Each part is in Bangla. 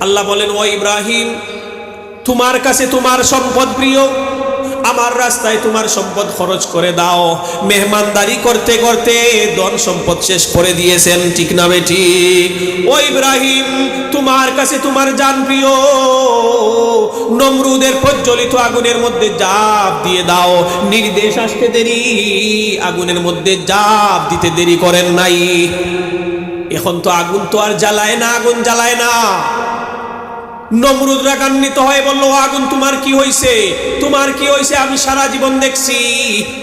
আল্লাহ বলেন, ও ইব্রাহিম, তোমার কাছে তোমার সম্পদ প্রিয়। আমার রাস্তায় তোমার সম্পদ খরচ করে দাও। মেহমানদারি করতে করতে ধন সম্পদ শেষ করে দিয়েছেন। ঠিক না বেটি? ও ইব্রাহিম, তোমার কাছে তোমার জান প্রিয়। নমরুদের প্রজ্বলিত আগুনের মধ্যে জাপ দিয়ে দাও। নির্দেশ আসতে দেরি, আগুনের মধ্যে জাপ দিতে দেরি করেন নাই। এখন তো আগুন তো আর জ্বালায় না, আগুন জ্বালায় না। নমরুদ রাগান্বিত হয়ে বলল আগুন, তোমার কি হয়েছে তোমার কি হয়েছে আমি সারা জীবন দেখছি।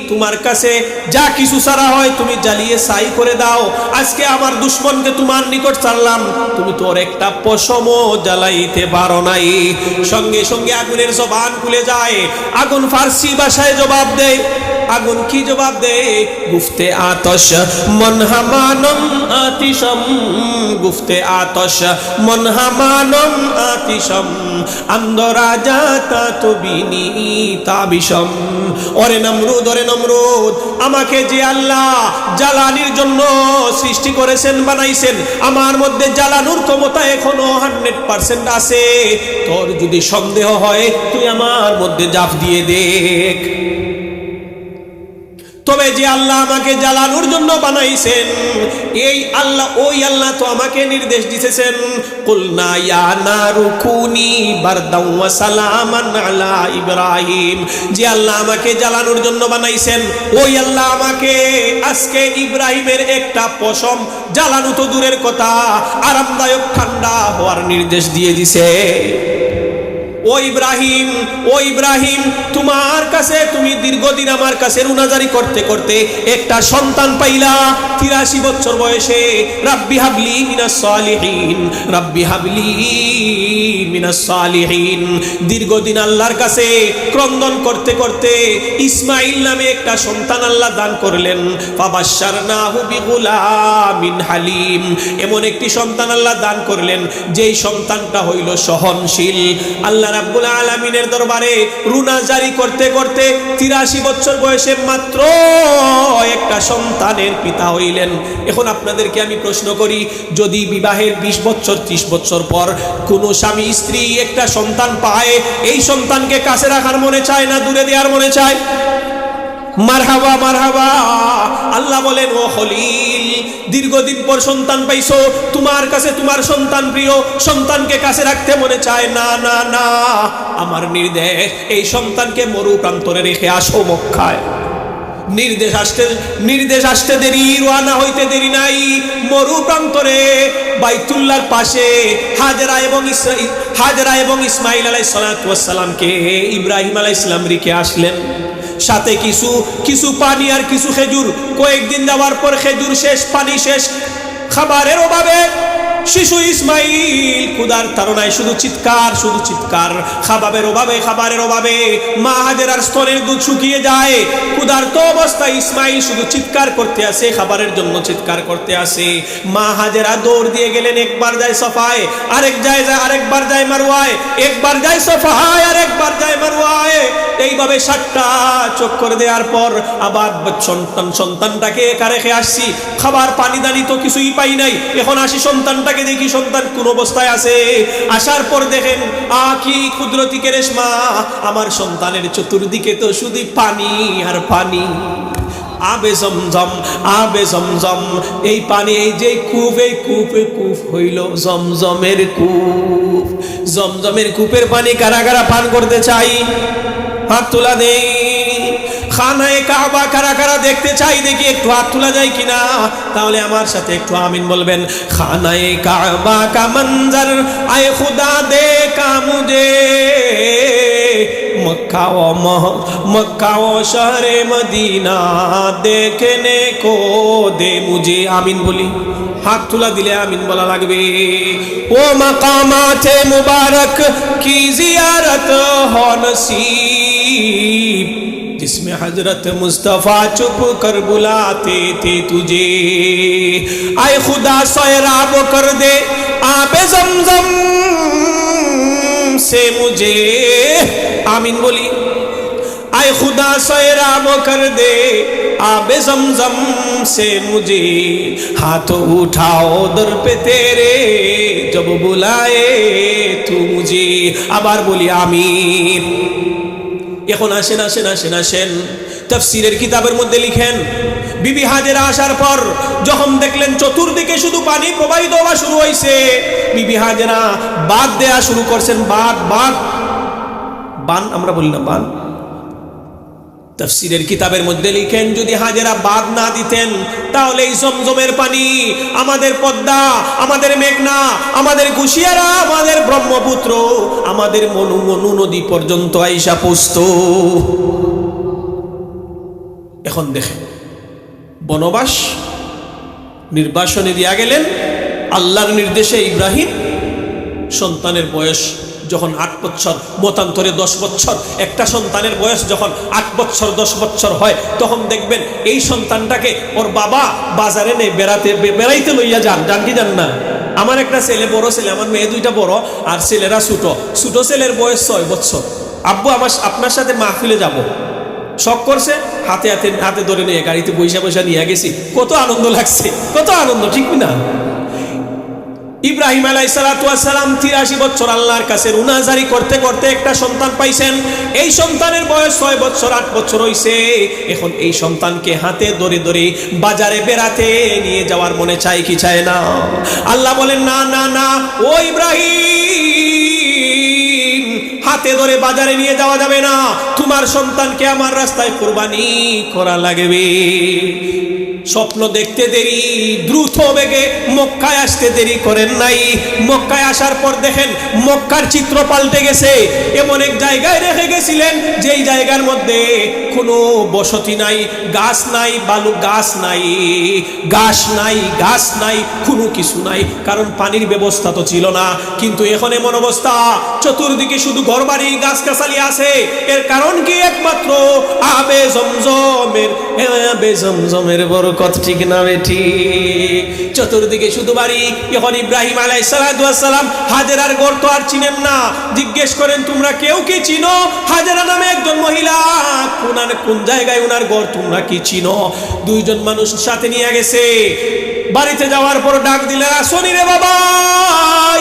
তোমার কাছে যা কিছু সারা হয় তুমি জ্বালিয়ে সাই করে দাও। আজকে আমার দুশ্মনকে তোমার নিকট ছাড়লাম। তুমি তোর একটা পশমও জ্বালাইতে পারো নাই। সঙ্গে সঙ্গে আগুনের জবান খুলে যায়। আগুন ফার্সি ভাষায় জবাব দেয় আগুন কি জবাব দেয় গুফতে আতশ, মন হামানম আতিশম। গুফতে আতশ, মন হামানম আতিশম। আন্দরাজা তাতবিনি তাবিশম ওরে নমরুদ ওরে নমরুদ, আমাকে যে আল্লাহ জ্বালানির জন্য সৃষ্টি করেছেন, বানাইছেন, আমার মধ্যে জ্বালানোর ক্ষমতা এখনও হান্ড্রেড পার্সেন্ট আছে। তোর যদি সন্দেহ হয়, তুই আমার মধ্যে জাফ দিয়ে দেখ। তবে যে আল্লাহ আমাকে জ্বালানোর জন্য বানাইছেন, এই আল্লাহ, ওই আল্লাহ তো আমাকে নির্দেশ দিতেছেন। কুলনা ইব্রাহিম। যে আল্লাহ আমাকে জ্বালানোর জন্য বানাইছেন, ওই আল্লাহ আমাকে আজকে ইব্রাহিমের একটা পশম জ্বালানো তো দূরের কথা, আরামদায়ক ঠান্ডা হওয়ার নির্দেশ দিয়ে দিছে। ও ইব্রাহিম ও ইব্রাহিম, তোমার কাছে তুমি দীর্ঘদিন আমার কাছে রুনাজারি করতে করতে একটা সন্তান পাইলা। তিরাশি বছর বয়সে, রাব্বি হাবলি মিনাস সালিহিন, রাব্বি হাবলি মিনাস সালিহিন। দীর্ঘদিন আল্লাহর কাছে ক্রন্দন করতে করতে ইসমাইল নামে একটা সন্তান আল্লাহ দান করলেন। ফাবাশশারনাহু বিগুলামিন হালিম। এমন একটি সন্তান আল্লাহ দান করলেন, যেই সন্তানটা হইল সহনশীল। আল্লাহ রাব্বুল আলামিনের দরবারে রুনা জারি করতে করতে তিরাশি বছর বয়সে মাত্র একটা সন্তানের পিতা হইলেন। এখন আপনাদেরকে আমি প্রশ্ন করি, যদি বিবাহের বিশ বছর, ত্রিশ বছর পর কোনো স্বামী, স্ত্রী একটা সন্তান পায়, এই সন্তানকে কাছে রাখার মনে চায় না, দূরে দেওয়ার মনে চায়? মারহাবা মারহাবা। আল্লাহ বলেন, ও হলিল দীর্ঘদিন পর সন্তান পাইছো। তোমার কাছে তোমার সন্তান প্রিয়। সন্তানকে কাছে রাখতে মনে চায়। না না না। আমার নির্দেশ, এই সন্তানকে মরু প্রান্তরে রেখে আসো মক্কায়। নির্দেশ আসতে নির্দেশ আসতে দেরি, রোয়ানা হইতে দেরি নাই। মরু প্রান্তরে বাইতুল্লাহর পাশে হাজরা এবং হাজরা এবং ইসমাইল আলাই সালাতামকে ইব্রাহিম আলাই ইসলাম রেখে আসলেন। সাথে কিছু কিছু পানি আর কিছু খেজুর। কয়েকদিন দেওয়ার পর খেজুর শেষ, পানি শেষ। খাবারের অভাবে শিশু ইসমাইল কুদার তারনায় শুধু চিৎকার শুধু চিৎকার। খাবারের অভাবে খাবারের অভাবে মা হাজেরার স্তনের দুধ শুকিয়ে যায়। কুদার তো অবস্থায় ইসমাইল শুধু চিৎকার করতে আসে, খাবারের জন্য চিৎকার করতে আসে। মা হাজেরা দৌড় দিয়ে গেলেন, একবার যায় সফায়, আরেক যায় যায়, আরেকবার যায় মারুয়ায় একবার যায় সফায়, আরেকবার যায় মারুয়ায় এইভাবে সাতটা চক্কর দেওয়ার পর আবার সন্তান, সন্তানটাকে একা রেখে আসছি। খাবার পানি দানি তো কিছুই পাই নাই, এখন আসি সন্তানটাকে দেখি সন্তান কোন অবস্থায় আছে। আসার পর দেখেন, আ, কি কুদরতি কেরেশমা, আমার সন্তানের চতুর্দিকে তো শুধু পানি আর পানি। আবে জমজম আবে জমজম, এই পানি এই যে কূপ, এই কূপে কূপ হইল জমজমের কূপ। জমজমের কূপের পানি কারা কারা পান করতে চাই? হাত তোলা দেই। খানায় কাবা কারা কারা দেখতে চাই দেখি একটু হাত তোলা যায় কিনা তাহলে আমার সাথে একটু আমিন বলবেন খানায় কাবা কা মঞ্জর আয় খুদা দে কামুজে मक्का व मह मक्का व शहर मदीना देखने को दे मुझे आमीन बोली হাত তুলা দিলে আমিন বলা লাগবে ও মাকামাতে মুবারক কি জিয়ারত হ इसमें हज़रत मुस्तफ़ा चुप कर बुलाते थे तुझे। आए खुदा सैराब कर दे आप जमजम से मुझे। आमीन बोली आए खुदा सैराब कर दे, आब जमजम से मुझे। हाथ उठाओ दर पे तेरे, जब बुलाए तू मुझे। आबार बोली आमीन। এখন আসেন আসেন আসেন আসেন। তফসিরের কিতাবের মধ্যে লিখেন, বিবি হাজেরা আসার পর যখন দেখলেন চতুর্দিকে শুধু পানি প্রবাহিত হওয়া শুরু হয়েছে বিবি হাজেরা বাদ দেয়া শুরু করছেন, বাদ বাদ। বান, আমরা বলি না বান। তফসিরের কিতাবের মধ্যে লিখেন, যদি হাজেরা বাদ না দিতেন, তাহলে এই জমজমের পানি আমাদের পদ্মা, আমাদের মেঘনা, আমাদের কুশিয়ারা, আমাদের ব্রহ্মপুত্র, আমাদের মনু মনু নদী পর্যন্ত আইসা পুস্ত এখন দেখেন, বনবাস নির্বাসনে দিয়া গেলেন, আল্লাহর নির্দেশে ইব্রাহিম সন্তানের বয়স যখন আট বছর মতান্তরে দশ বছর একটা সন্তানের বয়স যখন আট বছর দশ বছর হয়, তখন দেখবেন এই সন্তানটাকে ওর বাবা বাজারে নেই বেড়াতে বেড়াইতে লইয়া যান। যান কি যান না? আমার একটা ছেলে, বড় ছেলে, আমার মেয়ে দুইটা বড়, আর ছেলেরা ছোটো। ছোটো ছেলের বয়স ছয় বছর আব্বু, আমার আপনার সাথে মা মাহফিলে যাব। শখ করছে, হাতে হাতে হাতে ধরে নিয়ে, গাড়িতে বৈশা বৈশা নিয়ে গেছি। কত আনন্দ লাগছে, কত আনন্দ, ঠিক না ইব্রাহিম আলাই সালাতাম তিরাশি বছর আল্লাহর কাছে রুনাজারি করতে করতে একটা সন্তান পাইছেন। এই সন্তানের বয়স ছয় বছর, আট বছর হইছে। এখন এই সন্তানকে হাতে ধরে ধরে বাজারে বেড়াতে নিয়ে যাওয়ার মনে চাই কি চায় না? আল্লাহ বলেন, না না না, ও ইব্রাহিম! হাতে ধরে বাজারে নিয়ে যাওয়া যাবে না। তোমার সন্তানকে আমার রাস্তায় কোরবানি করা লাগবে। স্বপ্ন দেখতে দেরি, দ্রুত বেগে মক্কায় আসতে দেরি করেন নাই। মক্কায় আসার পর দেখেন মক্কার চিত্র পাল্টে গেছে। এমন এক জায়গায় রেখে গেছিলেন, যেই জায়গার মধ্যে কোনো বসতি নাই, গাছ নাই, বালু গাছ নাই গাছ নাই গাছ নাই, কোনো কিছু নাই। কারণ পানির ব্যবস্থা তো ছিল না। কিন্তু এখন এমন অবস্থা, চতুর্দিকে শুধু ঘরবাড়ি গাছ গাছালি আছে। এর কারণ কি একমাত্র? আবে জমজমের আবে জমজমের বরকত, ঠিক না বেঠি চতুর্দিকে শুধু বাড়ি। এখন ইব্রাহিম আলাই সালাম হাজেরার তো আর চিনেন না। জিজ্ঞেস করেন, তোমরা কেউ কি চিনো? হাজেরা নামে একজন মহিলা কোন কোন জায়গায় ওনার গড় তোমরা কি চিনো? দুইজন মানুষ সাথে নিয়ে গেছে। বাড়িতে যাওয়ার পর ডাক দিলেন আসনি রে বাবা,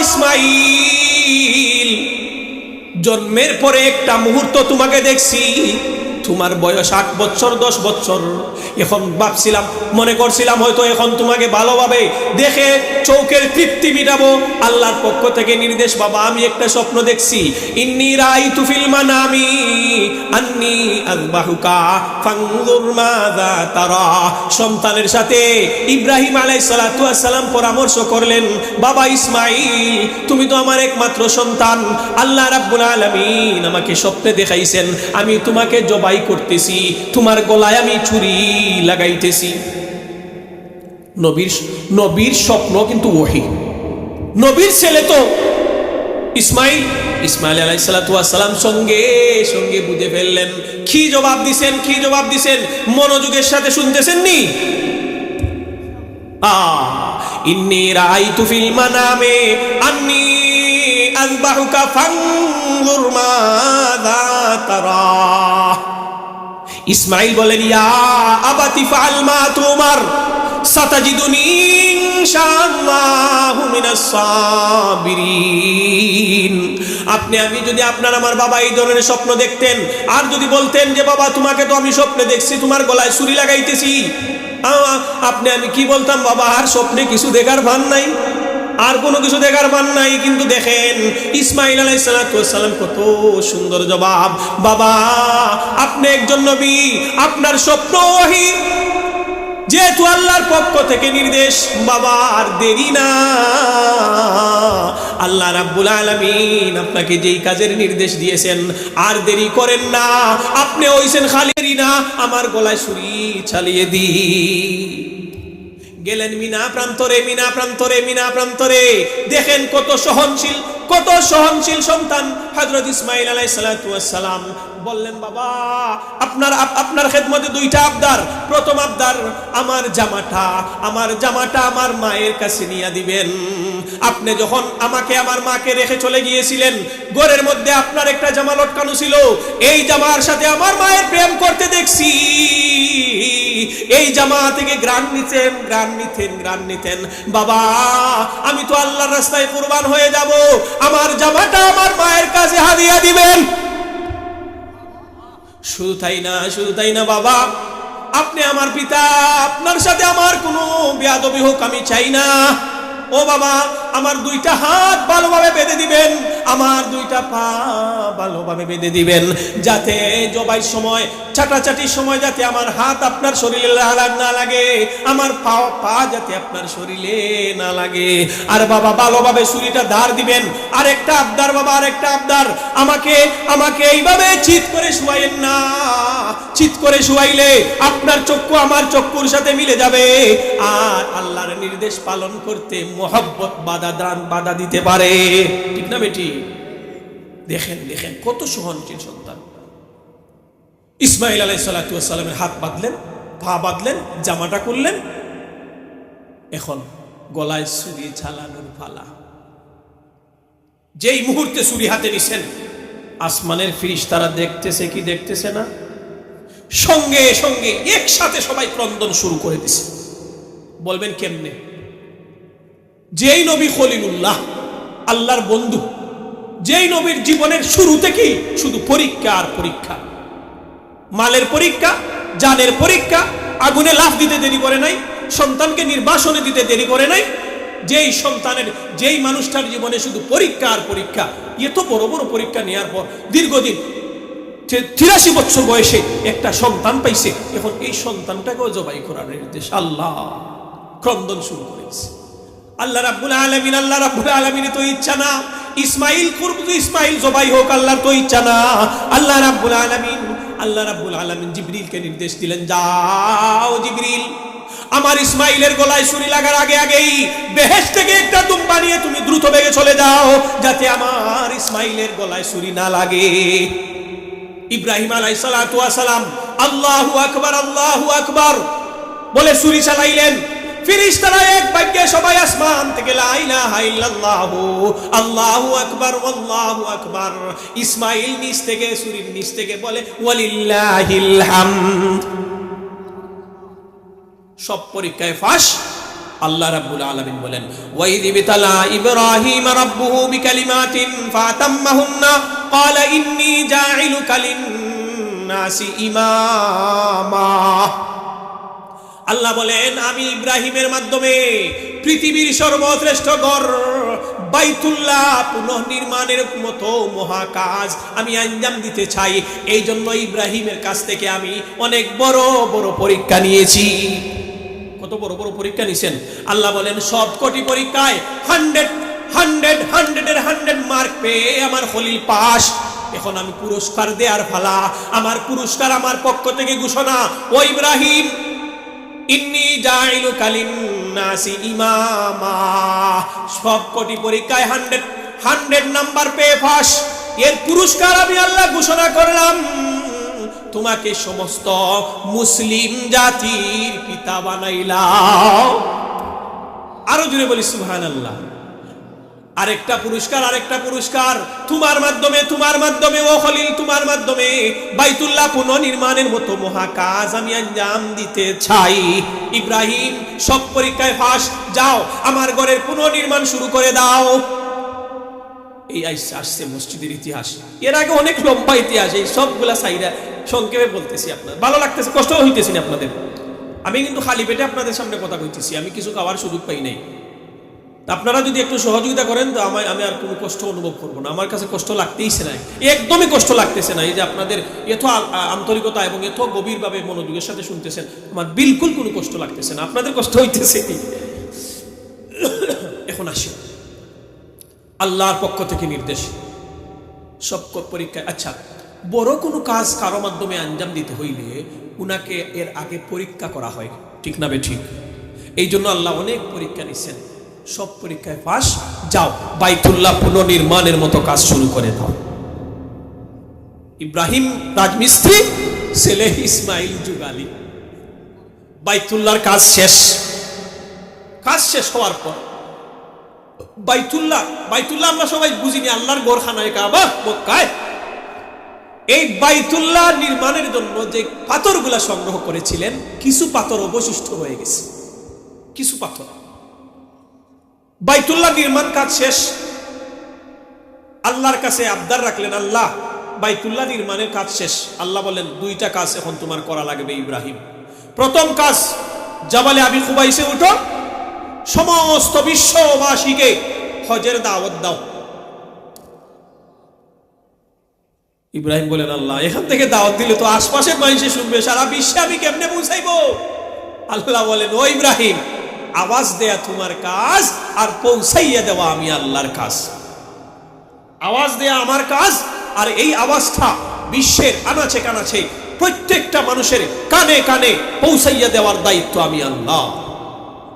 ইসমাইল। জন্মের পরে একটা মুহূর্ত তোমাকে দেখছি। তোমার বয়স আট বছর দশ বছর। এখন ভাবছিলাম, মনে করছিলাম হয়তো এখন তোমাকে ভালোভাবে দেখে চৌকের তৃপ্তি মিটাবো। আল্লাহর পক্ষ থেকে নির্দেশ, বাবা, আমি একটা স্বপ্ন দেখছি। ইন্নি রাই তুফিল মানামি, আন্নি সন্তানের সাথে ইব্রাহিম সালাম পরামর্শ করলেন, বাবা ইসমাইল, তুমি তো আমার একমাত্র সন্তান। আল্লাহ রাব্বুল আলামিন আমাকে স্বপ্নে দেখাইছেন। আমি তোমাকে জবাই করতেছি। তোমার গলায় আমি ছুরি। লাগাইতেছি। নবীর নবীর স্বপ্ন কিন্তু ওহি। নবীর ছেলে তো ইসমাইল। ইসমাইল আলাই সালাম সঙ্গে সঙ্গে বুঝে ফেললেন। কি জবাব দিছেন, কি জবাব দিছেন? মনোযোগের সাথে শুনতেছেন নি? আ, ইন্নি রাআইতু ফিল মানামে, আন্নি আযবাহুকা ফানজুর মাযা তারা। ইসমাইল বলেন, ইয়া মা তুমার আপনি, আমি যদি আপনার, আমার বাবা এই ধরনের স্বপ্ন দেখতেন, আর যদি বলতেন যে, বাবা, তোমাকে তো আমি স্বপ্নে দেখছি, তোমার গলায় ছুরি লাগাইতেছি। আপনি, আমি কি বলতাম, বাবা, আর স্বপ্নে কিছু দেখার ভান নাই। আর কোনো কিছু দেখার মান নাই, কিন্তু দেখেন ইসমাইল আলাই সালাম কত সুন্দর জবাব। বাবা, আপনি একজন নবী, আপনার স্বপ্ন যেহেতু আল্লাহর পক্ষ থেকে নির্দেশ, বাবা, আর দেরি না। আল্লাহ রাব্বুল আলমিন আপনাকে যেই কাজের নির্দেশ দিয়েছেন, আর দেরি করেন না। আপনি হইছেন খালি না, আমার গলায় ছুরি চালিয়ে দি গেলেন মিনা প্রান্তরে মিনা প্রান্তরে মিনা প্রান্তরে। দেখেন কত সহনশীল কত সহনশীল সন্তান হজরত ইসমাইল আলাই সালাম। বললেন, বাবা, আপনার আপনার খেদমতে দুইটা আবদার। প্রথম আবদার, আমার জামাটা আমার জামাটা আমার মায়ের কাছে নিয়ে দিবেন। আপনি যখন আমাকে আমার মাকে রেখে চলে গিয়েছিলেন, ঘরের মধ্যে আপনার একটা জামা লটকানো ছিল। এই জামার সাথে আমার মায়ের প্রেম করতে দেখছি। এই জামা থেকে গ্রান নিতেন গ্রান নিতেন গ্রান নিতেন। বাবা, আমি তো আল্লাহর রাস্তায় কুরবান হয়ে যাব। আমার জামাটা আমার মা শুধু তাই না, শুধু তাই না বাবা, আপনি আমার পিতা, আপনার সাথে আমার কোনো বেয়াদবি হোক আমি চাই না। ও বাবা, আমার দুইটা হাত ভালোভাবে বেঁধে দিবেন, আমার দুইটা পা ভালোভাবে বেঁধে দিবেন, যাতে জবাই সময় চাটাচাটির সময় যাতে আমার হাত আপনার শরীরে না লাগে, আমার পা পা যাতে আপনার শরীরে না লাগে। আর বাবা, ভালোভাবে ছুরিটা ধার দিবেন আর একটা আবদার বাবা আর একটা আবদার, আমাকে আমাকে এইভাবে চিৎ করে শুয়াইয়েন না চিৎ করে শুয়াইলে আপনার চক্ষু আমার চক্ষুর সাথে মিলে যাবে, আর আল্লাহর নির্দেশ পালন করতে মোহব্বত বাধা দান, বাধা দিতে পারে। ঠিক না বেটি? দেখেন দেখেন, কত সহনশীল সন্তান। ইসমাইল আলাই সালাতামের হাত বাঁধলেন, পা বাঁধলেন, জামাটা করলেন এখন গলায় ছুরি চালানোর ফালা যেই মুহূর্তে ছুরি হাতে নিছেন, আসমানের ফিরিস তারা দেখতেছে কি দেখতেছে না? সঙ্গে সঙ্গে একসাথে সবাই ক্রন্দন শুরু করে দিছে। বলবেন কেমনে? যেই নবী খলিলুল্লাহ, আল্লাহর বন্ধু, যেই নবীর জীবনের শুরু থেকেই শুধু পরীক্ষা আর পরীক্ষা। মালের পরীক্ষা, জানের পরীক্ষা, আগুনে লাফ দিতে দেরি করে নাই, সন্তানকে নির্বাসনে দিতে দেরি করে নাই, যেই সন্তানের, যেই মানুষটার জীবনে শুধু পরীক্ষা আর পরীক্ষা এত বড় বড় পরীক্ষা নেওয়ার পর দীর্ঘদিন তিরাশি বছর বয়সে একটা সন্তান পাইছে, এখন এই সন্তানটাকেও জবাই করার নির্দেশ আল্লাহ ক্রন্দন শুরু করেছে। আল্লাহ রাব্বুল আলামিন, আল্লাহ রাব্বুল আলামিনের তো ইচ্ছা না। ইসমাইল করব তো ইসমাইল জবাই হোক, আল্লাহর তো ইচ্ছা না। আল্লাহ রাব্বুল আলামিন, আল্লাহ রাব্বুল আলামিন জিবরিলকে নির্দেশ দিলেন, যাও জিবরিল, আমার ইসমাইলের গলায় ছুরি লাগার আগে আগেই বেহেশ থেকে একটা দুম্বা নিয়ে তুমি দ্রুত বেগে চলে যাও, যাতে আমার ইসমাইলের গলায় ছুরি না লাগে। ইব্রাহিম আলাই সালাম, আল্লাহু আকবার আল্লাহু আকবার। বলে ছুরি চালাইলেন। ফিরিস্তারা এক বাক্যে সবাই আসমান থেকে লা ইলাহা ইল্লাল্লাহু, আল্লাহু আকবার আল্লাহু আকবার। ইসমাইল নিচ থেকে ছুরির নিচ থেকে বলে, ওয়ালিল্লাহিল সব পরীক্ষায় ফাঁস। আল্লাহ রাব্বুল আলামিন বলেন, ওয়াইদি বিতালা ইব্রাহিম রাব্বুহু বিকালিমাতিন ফাতাম্মাহুন্না, ক্বালা ইন্নী জাইলুকা লিন-নাসি ইমামা। আল্লাহ বলেন, আমি ইব্রাহিমের মাধ্যমে পৃথিবীর সর্বশ্রেষ্ঠ গড় বাইতুল্লাহ পুনঃনির্মাণের মতো মহাকাজ আমি আঞ্জাম দিতে চাই। এই জন্য ইব্রাহিমের কাছ থেকে আমি অনেক বড় বড় পরীক্ষা নিয়েছি। কত বড় বড় পরীক্ষা নিছেন আল্লাহ বলেন, সব কটি পরীক্ষায় হান্ড্রেড হান্ড্রেড, হান্ড্রেডের হান্ড্রেড মার্ক পেয়ে আমার খলিল পাস এখন আমি পুরস্কার দেয়ার ফালা, আমার পুরস্কার আমার পক্ষ থেকে ঘোষণা, ও ইব্রাহিম ইন্নি ইমামা। পরীক্ষায় হান্ড্রেড হান্ড্রেড নাম্বার ফাঁস। এর পুরস্কার আমি আল্লাহ ঘোষণা করলাম। তোমাকে সমস্ত মুসলিম জাতির পিতা বানাইলাম। আরও জুড়ে বলি সুহান আল্লাহ আরেকটা পুরস্কার আরেকটা পুরস্কার। তোমার মাধ্যমে তোমার মাধ্যমে, ও খলিল, তোমার মাধ্যমে বাইতুল্লাহ পুনর্নির্মাণের মতো মহাকাজ আমি আঞ্জাম দিতে চাই। ইব্রাহিম, সব পরীক্ষায় ফাঁস। যাও, আমার ঘরের পুনর্নির্মাণ শুরু করে দাও। এই আইসে আসছে মসজিদের ইতিহাস। এর আগে অনেক লম্বা ইতিহাস, এই সবগুলা সাইরা সংক্ষেপে বলতেছি আপনার ভালো লাগতেছে কষ্ট হইতেছি না আপনাদের। আমি কিন্তু খালি পেটে আপনাদের সামনে কথা কইতেছি, আমি কিছু খাওয়ার সুযোগ পাই নাই। আপনারা যদি একটু সহযোগিতা করেন, তো আমায় আমি আর কোনো কষ্ট অনুভব করব না। আমার কাছে কষ্ট লাগতেইছে না একদমই কষ্ট লাগতেছে না। এই যে আপনাদের এত আন্তরিকতা এবং এত গভীরভাবে মনোযোগের সাথে শুনতেছেন, আমার বিলকুল কোনো কষ্ট লাগতেছে না। আপনাদের কষ্ট হইতেছে এখন আসি। আল্লাহর পক্ষ থেকে নির্দেশ। সব পরীক্ষায় আচ্ছা বড় কোনো কাজ কারও মাধ্যমে আঞ্জাম দিতে হইলে উনাকে এর আগে পরীক্ষা করা হয়। ঠিক না বে ঠিক? এই জন্য আল্লাহ অনেক পরীক্ষা নিচ্ছেন। সব পরীক্ষায় পাস যাও। বাইতুল্লাহ পুনর্নির্মাণের মতো কাজ শুরু করে দাও। ইব্রাহিম রাজমিস্ত্রি, ছেলে ইসমাইল যুগালি। বাইতুল্লাহর কাজ শেষ। কাজ শেষ হওয়ার পর বাইতুল্লাহ বাইতুল্লাহ আমরা সবাই বুঝিনি, আল্লাহর গোরখানায় কাবা, মক্কায়। এই বাইতুল্লাহ নির্মাণের জন্য যে পাথরগুলা সংগ্রহ করেছিলেন, কিছু পাথর অবশিষ্ট হয়ে গেছে। কিছু পাথর। বাইতুল্লাহ নির্মাণ কাজ শেষ। আল্লাহর কাছে আবদার রাখলেন, আল্লাহ, বাইতুল্লাহ নির্মাণের কাজ শেষ। আল্লাহ বলেন, দুইটা কাজ এখন তোমার করা লাগবে ইব্রাহিম। প্রথম কাজ জাবালে আবি কুবাইসে উঠো। সমস্ত বিশ্ববাসীকে হজের দাওয়াত দাও। ইব্রাহিম বলেন, আল্লাহ, এখান থেকে দাওয়াত দিলে তো আশপাশের মানুষে শুনবে, সারা বিশ্বে আমি কেমনে পৌঁছাইবো আল্লাহ বলেন, ও ইব্রাহিম আওয়াজ দেয়া তোমার কাজ আর পৌঁছাইয়া দেওয়া আমি আল্লাহর কাজ। আওয়াজ দেয়া আমার কাজ আর এই আওয়াজটা বিশ্বের আনাচে কানাচে প্রত্যেকটা মানুষের কানে কানে পৌঁছাইয়া দেওয়ার দায়িত্ব আমি আল্লাহ।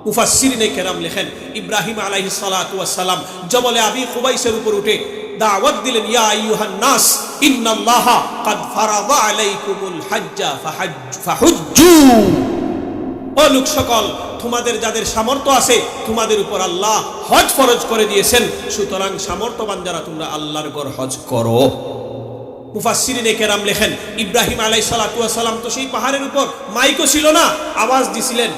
মুফাসসিরিনে কেরাম লেখেন, ইব্রাহিম আলাইহিস সালাতু ওয়াস সালাম জবলে আবি কুবাইসের উপর উঠে দাওয়াত দিলেন, ইয়া আইয়ুহান নাস, ইন্নাল্লাহা কাদ ফারাদা আলাইকুমুল হাজ্জা ফাহাজ্জ। ও লোক সকল, তোমাদের যাদের সামর্থ্য আছে, তোমাদের উপর আল্লাহ হজ ফরজ করে দিয়েছেন। সুতরাং সামর্থ্যবান যারা, তোমরা আল্লাহর গড় হজ করো। মুফাসসিরিনে কেরাম লেখেন, ইব্রাহিম আলাই সালাম তো সেই পাহাড়ের উপর মাইকও ছিল না, আওয়াজ দিছিলেন।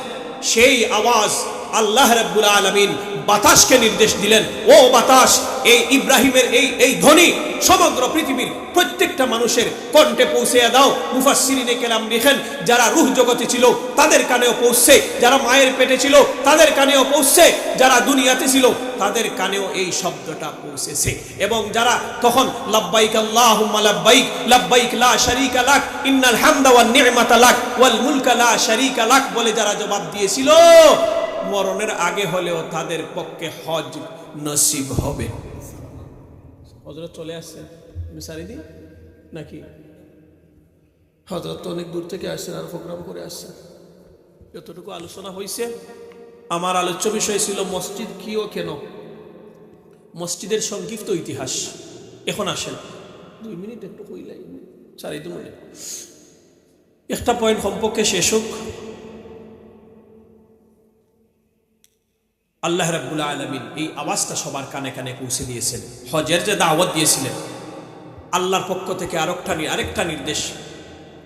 সেই আওয়াজ আল্লাহ রব্বুল আলামিন বাতাসকে নির্দেশ দিলেন। ও বাতাস, এই ইব্রাহিমের এই এই ধ্বনি সমগ্র পৃথিবীর প্রত্যেকটা মানুষের কণ্ঠে পৌঁছে দাও। মুফাসসিরিনে কেরাম লিখেন, যারা রুহ জগতে ছিল, তাদের কানেও পৌঁছছে। যারা মায়ের পেটে ছিল, তাদের কানেও পৌঁছছে। যারা দুনিয়াতে ছিল, তাদের কানেও এই শব্দটা পৌঁছেছে। এবং যারা তখন লাব্বাইক আল্লাহুম্মা লাব্বাইক লাব্বাইক লা শারীকা লাক, ইন্নাল হামদা ওয়ান নি'মাতা লাক, ওয়াল মুলকা লা শারীকা লাক বলে যারা জবাব দিয়েছিল মরণের আগে হলেও তাদের পক্ষে হজ নসিব হবে। হজরত চলে আসছেন মিসারি দিন নাকি? হজরত তো অনেক দূর থেকে আসছেন, আর প্রোগ্রাম করে আসছেন। যতটুকু আলোচনা হয়েছে আমার আলোচ্য বিষয় ছিল মসজিদ কি ও কেন? মসজিদের সংক্ষিপ্ত ইতিহাস। এখন আসেন। দুই মিনিট একটু কইলাই চারি দু মিনিট একটা পয়েন্ট সম্পর্কে শেষ হোক। আল্লাহ রাব্বুল আলমিন এই আওয়াজটা সবার কানে কানে পৌঁছে দিয়েছেন। হজের যে দাওয়াত দিয়েছিলেন, আল্লাহর পক্ষ থেকে আরেকটা আরেকটা নির্দেশ।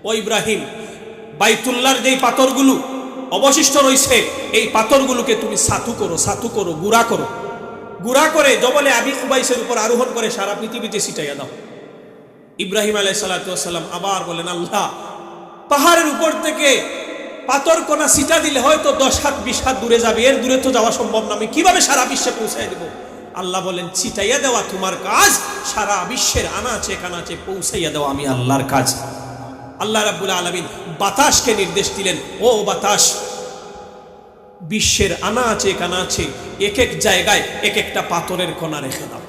ও ইব্রাহিম বাইতুল্লার যেই পাথরগুলো অবশিষ্ট রয়েছে, এই পাথরগুলোকে তুমি সাতু করো সাতু করো, গুড়া করো। গুড়া করে জবলে আবি কুবাইসের উপর আরোহণ করে সারা পৃথিবীতে ছিটাইয়া দাও। ইব্রাহিম আলাই সাল্লাম আবার বলেন, আল্লাহ, পাহাড়ের উপর থেকে পাথর কোনা সিটা দিলে হয়তো দশ হাত, বিশ হাত দূরে যাবে। এর দূরে তো যাওয়া সম্ভব না। আমি কীভাবে সারা বিশ্বে পৌঁছাই দেবো? আল্লাহ বলেন, ছিটাইয়া দেওয়া তোমার কাজ, সারা বিশ্বের আনাচে কানাচে পৌঁছাইয়া দেওয়া আমি আল্লাহর কাজ। আল্লাহ রাব্বুল আলমিন বাতাসকে নির্দেশ দিলেন, ও বাতাস, বিশ্বের আনাচে কানাচে এক এক জায়গায় এক একটা পাথরের কোনা রেখে দাও।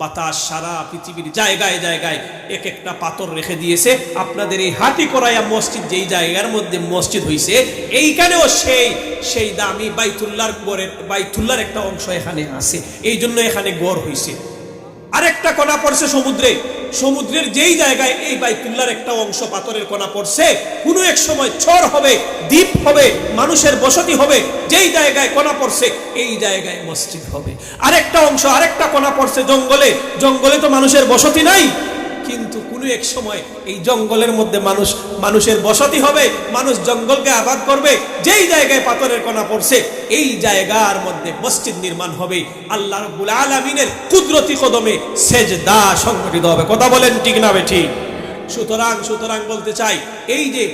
বাতাস সারা পৃথিবীর জায়গায় জায়গায় এক একটা পাথর রেখে দিয়েছে। আপনাদের এই হাতি করাইয়া মসজিদ যেই জায়গার মধ্যে মসজিদ হইছে, এইখানেও সেই সেই দামি বাইতুল্লার গড়ের বাইতুল্লার একটা অংশ এখানে আছে। এই জন্য এখানে গড় হইছে। আরেকটা কণা পড়ছে সমুদ্রে। সমুদ্রের যেই জায়গায় এই বাইতুল্লার একটা অংশ পাথরের কণা পড়ছে, কোনো এক সময় চর হবে, দ্বীপ হবে, মানুষের বসতি হবে, যেই জায়গায় কণা পড়ছে, এই জায়গায় মসজিদ হবে। আরেকটা অংশ, আরেকটা কণা পড়ছে জঙ্গলে। জঙ্গলে তো মানুষের বসতি নাই কিন্তু কোনো এক সময় এই জঙ্গলের মধ্যে মানুষ, মানুষের বসতি হবে, মানুষ জঙ্গলকে আবাদ করবে, যেই জায়গায় পাথরের কণা পড়ছে, এই জায়গার মধ্যে মসজিদ নির্মাণ হবে, আল্লাহ রব্বুল আলমিনের কুদরতি কদমে সেজদা সংগঠিত হবে। কথা বলেন ঠিক না ঠিক সুতরাং সুতরাং বলতে চাই, এই যে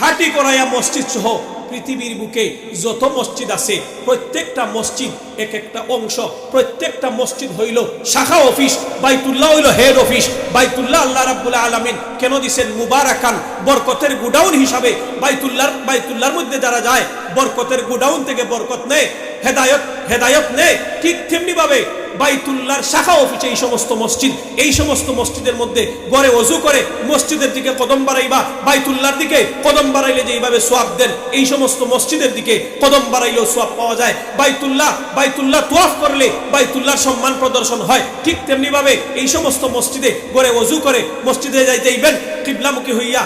হাটি করাইয়া মসজিদ সহ পৃথিবীর বুকে যত মসজিদ আছে, প্রত্যেকটা মসজিদ এক একটা অংশ, প্রত্যেকটা মসজিদ হইল শাখা অফিস, বাইতুল্লাহ হইল হেড অফিস। বাইতুল্লাহ আল্লাহ রাবুল্লাহ আলমিন কেন দিছেন? মুবারাকান, বরকতের গুডাউন হিসাবে। বাইতুল্লাহ বাইতুল্লাহর মধ্যে যারা যায়, বরকতের গুডাউন থেকে বরকত নেয়। হেদায়ত হেদায়ত নেয় ঠিক তেমনি ভাবে বাইতুল্লাহর শাখা অফিসে এই সমস্ত মসজিদ, এই সমস্ত মসজিদের মধ্যে গড়ে অজু করে মসজিদের দিকে কদম বাড়াইবা, বাইতুল্লাহর দিকে কদম বাড়াইলে যেইভাবে সোয়াব দেন, এই সমস্ত মসজিদের দিকে কদম বাড়াইলেও সোয়াব পাওয়া যায়। বাইতুল্লাহ বাইতুল্লাহ তোয়াফ করলে বাইতুল্লাহর সম্মান প্রদর্শন হয়। ঠিক তেমনি ভাবে এই সমস্ত মসজিদে গড়ে অজু করে মসজিদে যাইতেইবেন কিবলামুখী হইয়া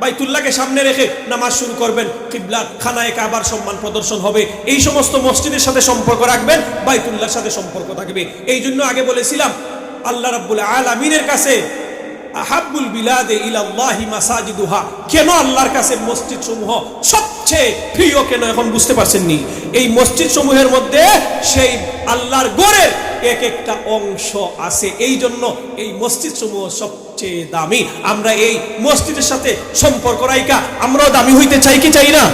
বাইতুল্লাহকে সামনে রেখে নামাজ শুরু করবেন কিবলা খানায় কাবার সম্মান প্রদর্শন হবে। এই সমস্ত মসজিদের সাথে সম্পর্ক রাখবেন, বাইতুল্লাহর সাথে সম্পর্ক থাকবে। এই জন্য আগে বলেছিলাম, আল্লাহ রাব্বুল আলামিনের কাছে, আহাব্বুল বিলাদে ইলাল্লাহি মাসাজিদুহা। কেন আল্লাহর কাছে মসজিদ সমূহ সবচেয়ে প্রিয় কেন এখন বুঝতে পারছেন নি এই মসজিদ সমূহের মধ্যে সেই আল্লাহর গড়ের এক একটা অংশ আছে। এই জন্য এই মসজিদ সমূহ সবচেয়ে দামি। আমরা এই মসজিদের সাথে সম্পর্ক রাইকা আমরাও দামি হইতে চাই কি চাই না?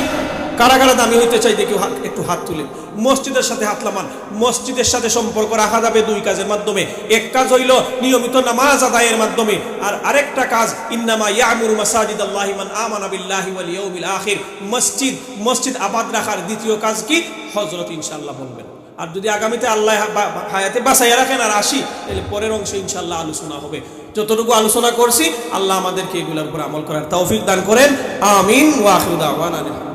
কারা কারা দামি হইতে চাই দেখি একটু হাত তুলে মসজিদের সাথে হাত লামান। মসজিদের সাথে সম্পর্ক রাখা যাবে দুই কাজের মাধ্যমে। এক কাজ হইল নিয়মিত নামাজ আদায়ের মাধ্যমে। আর আরেকটা কাজ, ইন্নামা ইয়ামুরু মাসাজিদ আল্লাহি মান আমানা বিল্লাহি ওয়াল ইয়াউমিল আখির। মসজিদ মসজিদ আবাদ রাখার দ্বিতীয় কাজ কি? হযরত ইনশাআল্লাহ বলবেন। আর যদি আগামীতে আল্লাহ হায়াতে বাসাইয়া রাখেন আর আসি, তাহলে পরের অংশ ইনশাল্লাহ আলোচনা হবে। যতটুকু আলোচনা করছি, আল্লাহ আমাদেরকে এগুলোর উপর আমল করার তৌফিক দান করেন। আমিন ওয়াহুদা দাওয়ানা আলহামদুলিল্লাহ